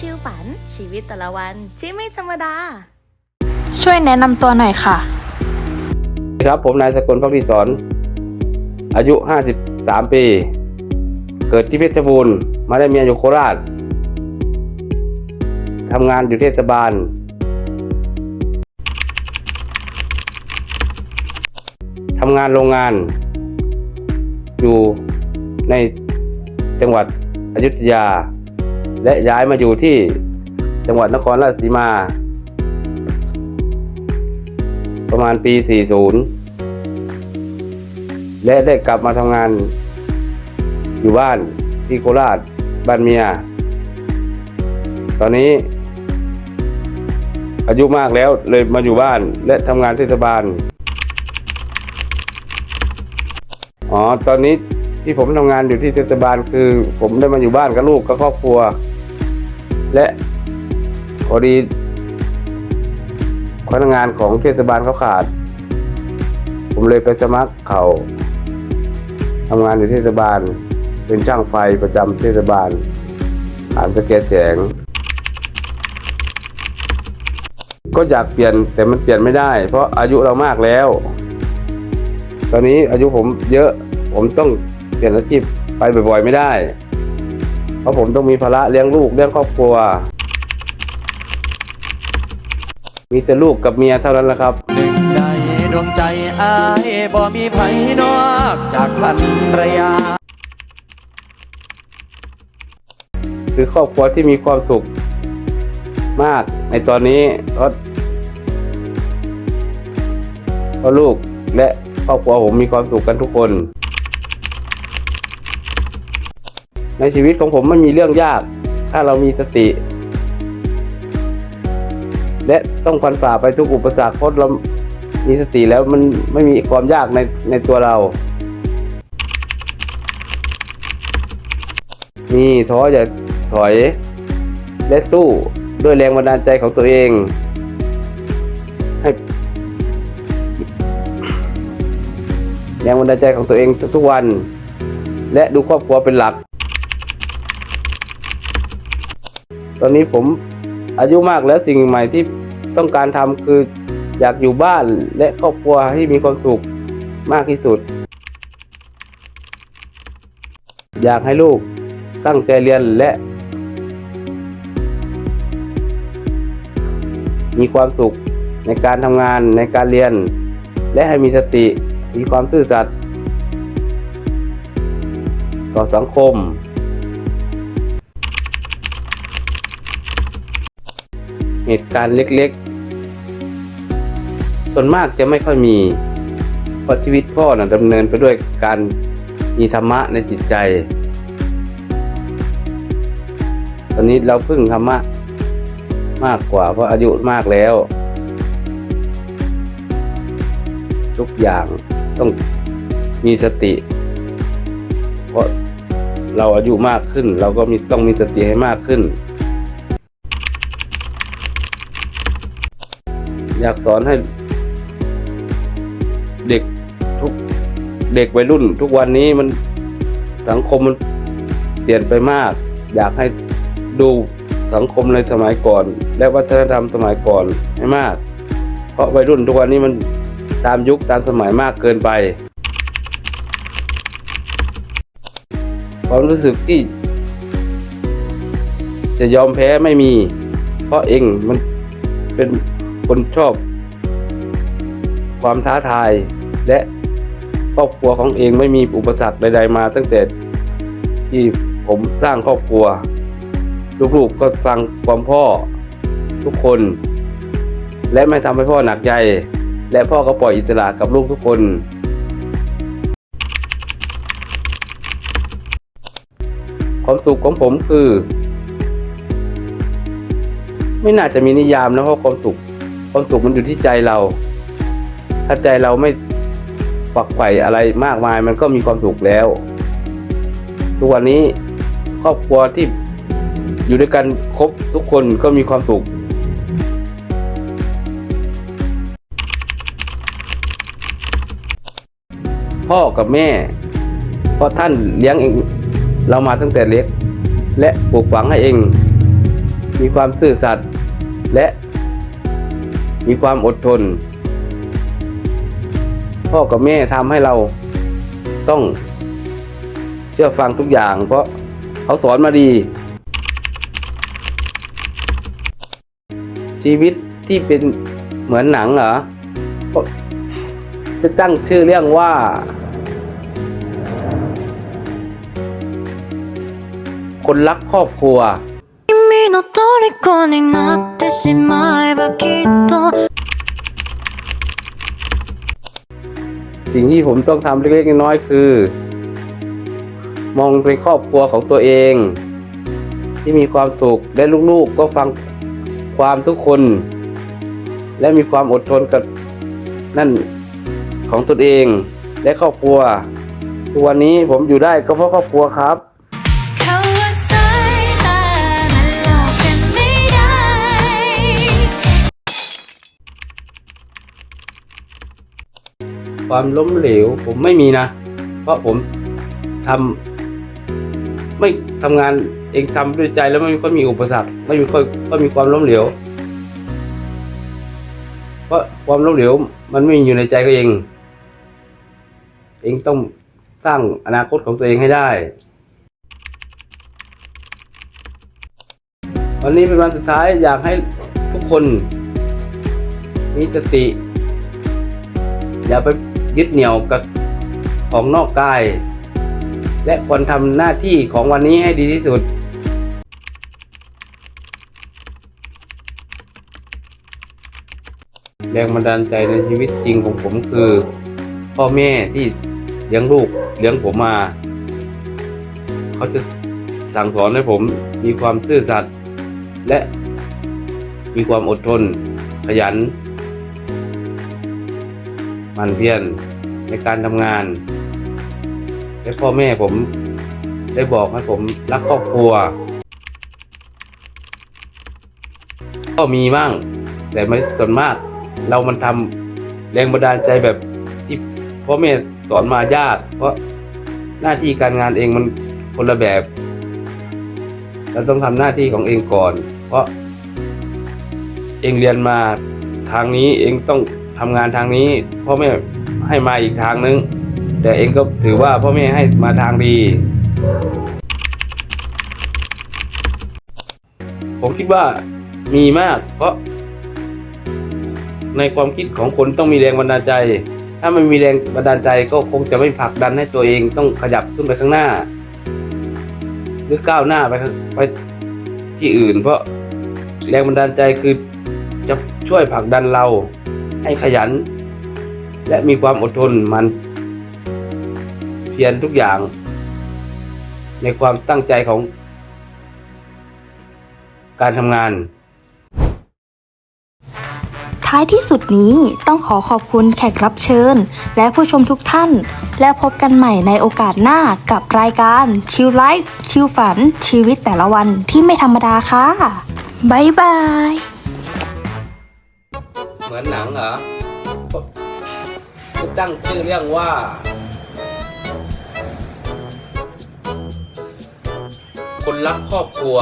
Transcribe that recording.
ชิวฝัน ชีวิตแต่ละวันที่ไม่ธรรมดา ช่วยแนะนำตัวหน่อยค่ะ ครับผมนายสกลพักดีสอน อายุ 53 ปี เกิดที่เพชรบูรณ์ มาได้เมียอยู่โคราชทำงานอยู่เทศบาล ทำงานโรงงาน อยู่ในจังหวัดอยุธยา และย้ายมาอยู่ที่จังหวัดนครราชสีมา ประมาณปี 40 และได้กลับมาทำงาน อยู่บ้านที่โคราชบ้านเมีย ตอนนี้อายุมากแล้วเลยมาอยู่บ้านและทำงานเทศบาล อ๋อ ตอนนี้ที่ผมทำงานอยู่ที่เทศบาลคือ ผมได้มาอยู่บ้านกับลูกกับครอบครัว และพอดีพนักงานของเทศบาลเขาขาด ผมเลยไปสมัครเขาทำงานอยู่เทศบาล เป็นช่างไฟประจำเทศบาลอ่านสเก็ตแสง ก็อยากเปลี่ยนแต่มันเปลี่ยนไม่ได้ เพราะอายุเรามากแล้ว ตอนนี้อายุผมเยอะผมต้องเปลี่ยนอาชีพไปบ่อยๆไม่ได้ เพราะผมต้องมีภาระเลี้ยงลูกเลี้ยงครอบครัว มีแต่ลูกกับเมียเท่านั้นแหละครับหนึ่งใดดวงใจอายบ่มีไผนอกจากพันรยา คือครอบครัวที่มีความสุขมากในตอนนี้เพราะเพราะลูกและครอบครัวผมมีความสุขกันทุกคน ในชีวิตของผมไม่มีเรื่องยาก ถ้าเรามีสติ และต้องฟันฝ่าไปทุกอุปสรรคเพราะเรามีสติแล้วมันไม่มีความยากในในตัวเรา มีท้ออย่าถอย และสู้ด้วยแรงบันดาลใจของตัวเองให้แรงบันดาลใจของตัวเองทุกๆวัน และดูครอบครัวเป็นหลัก ตอนนี้ผมอายุมากแล้วสิ่งใหม่ที่ต้องการทำคืออยากอยู่บ้านและครอบครัวให้มีความสุขมากที่สุด อยากให้ลูกตั้งใจเรียนและ มีความสุขในการทำงานในการเรียน และให้มีสติมีความซื่อสัตย์ต่อสังคม เหตุการณ์เล็กๆ ส่วนมากจะไม่ค่อยมี เพราะชีวิตพ่อนะ่ะดำเนินไปด้วยการมีธรรมะในจิตใจ ตอนนี้เราพึ่งธรรมะมากกว่าเพราะอายุมากแล้ว ทุกอย่างต้องมีสติ เพราะเราอายุมากขึ้น เราก็มีต้องมีสติให้มากขึ้น อยากสอนให้ เด็กทุกเด็กวัยรุ่น ทุกวันนี้มันสังคมมันเปลี่ยนไปมาก อยากให้ดูสังคมในสมัยก่อน และวัฒนธรรมสมัยก่อนให้มาก เพราะวัยรุ่นทุกวันนี้มันตามยุคตามสมัยมากเกินไปความรู้สึกที่ จะยอมแพ้ไม่มี เพราะเองมันเป็น คนชอบ ความท้าทาย และครอบครัวของเองไม่มีอุปสรรคใด ๆ มาตั้งแต่ที่ผมสร้างครอบครัว ลูกๆก็ฟังความพ่อทุกคน และไม่ทำให้พ่อหนักใจ และพ่อก็ปล่อยอิสระกับลูกทุกคน ความสุขของผมคือ ไม่น่าจะมีนิยามนะเพราะความสุข ความสุขมันอยู่ที่ใจเรา ถ้าใจเราไม่ฝักใฝ่อะไรมากมาย มันก็มีความสุขแล้ว ทุกวันนี้ครอบครัวที่อยู่ด้วยกันครบทุกคนก็มีความสุขพ่อกับแม่เพราะท่านเลี้ยงเองเรามาตั้งแต่เล็ก และปลูกฝังให้เอง มีความซื่อสัตย์และ มีความอดทน พ่อกับแม่ทำให้เราต้องเชื่อฟังทุกอย่าง เพราะเขาสอนมาดี ชีวิตที่เป็นเหมือนหนังเหรอจะตั้งชื่อเรื่องว่า คนรักครอบครัว 虜になってしまえばきっと สิ่งที่ผมต้องทำเล็กๆน้อยๆคือ มองเป็นครอบครัวของตัวเอง ที่มีความสุขและลูกๆก็ฟังความทุกคน และมีความอดทนกับนั่นของตนเอง และครอบครัวทุกวันนี้ผมอยู่ได้ก็เพราะครอบครัวครับ ความล้มเหลว ผมไม่มีนะ เพราะผมทำไม่ทำงานเองทำด้วยใจแล้วไม่ค่อยมีอุปสรรค ไม่มีค่อยก็มีความล้มเหลวเพราะความล้มเหลวมันไม่มีอยู่ในใจก็เอง เองต้องสร้างอนาคตของตัวเองให้ได้ วันนี้เป็นวันสุดท้ายอยากให้ทุกคนมีสติ อย่าไป ยึดเหนี่ยวกับของนอกกาย และควรทำหน้าที่ของวันนี้ให้ดีที่สุดแรงบันดาลใจในชีวิตจริงของผมคือ พ่อแม่ที่เลี้ยงลูกเลี้ยงผมมา เขาจะสั่งสอนให้ผมมีความซื่อสัตย์และมีความอดทน ขยัน มันเพียรในการทำงาน และพ่อแม่ผมได้บอกให้ผมรักครอบครัว ก็มีบ้าง แต่ไม่ส่วนมาก เรามันทำแรงบันดาลใจแบบที่พ่อแม่สอนมายากเพราะหน้าที่การงานเองมันคนละแบบ เราต้องทำหน้าที่ของเองก่อน เพราะเองเรียนมาทางนี้เองต้อง ทำงานทางนี้พ่อแม่ให้มาอีกทางนึง แต่เองก็ถือว่าพ่อแม่ให้มาทางดี ผมคิดว่ามีมาก เพราะ ในความคิดของคนต้องมีแรงบันดาลใจ ถ้าไม่มีแรงบันดาลใจก็คงจะไม่ผลักดันให้ตัวเองต้องขยับขึ้นไปข้างหน้า หรือก้าวหน้าไปไปที่อื่น เพราะแรงบันดาลใจคือจะช่วยผลักดันเรา ให้ขยัน และมีความอดทนมัน เพียรทุกอย่าง ในความตั้งใจของ การทำงาน ท้ายที่สุดนี้ต้องขอขอบคุณแขกรับเชิญ และผู้ชมทุกท่าน และพบกันใหม่ในโอกาสหน้ากับรายการชิลไลฟ์ชิลฝันชีวิตแต่ละวันที่ไม่ธรรมดาค่ะ บ๊ายบาย เหมือนหนังเหรอจะตั้งชื่อเรื่องว่า คนรักครอบครัว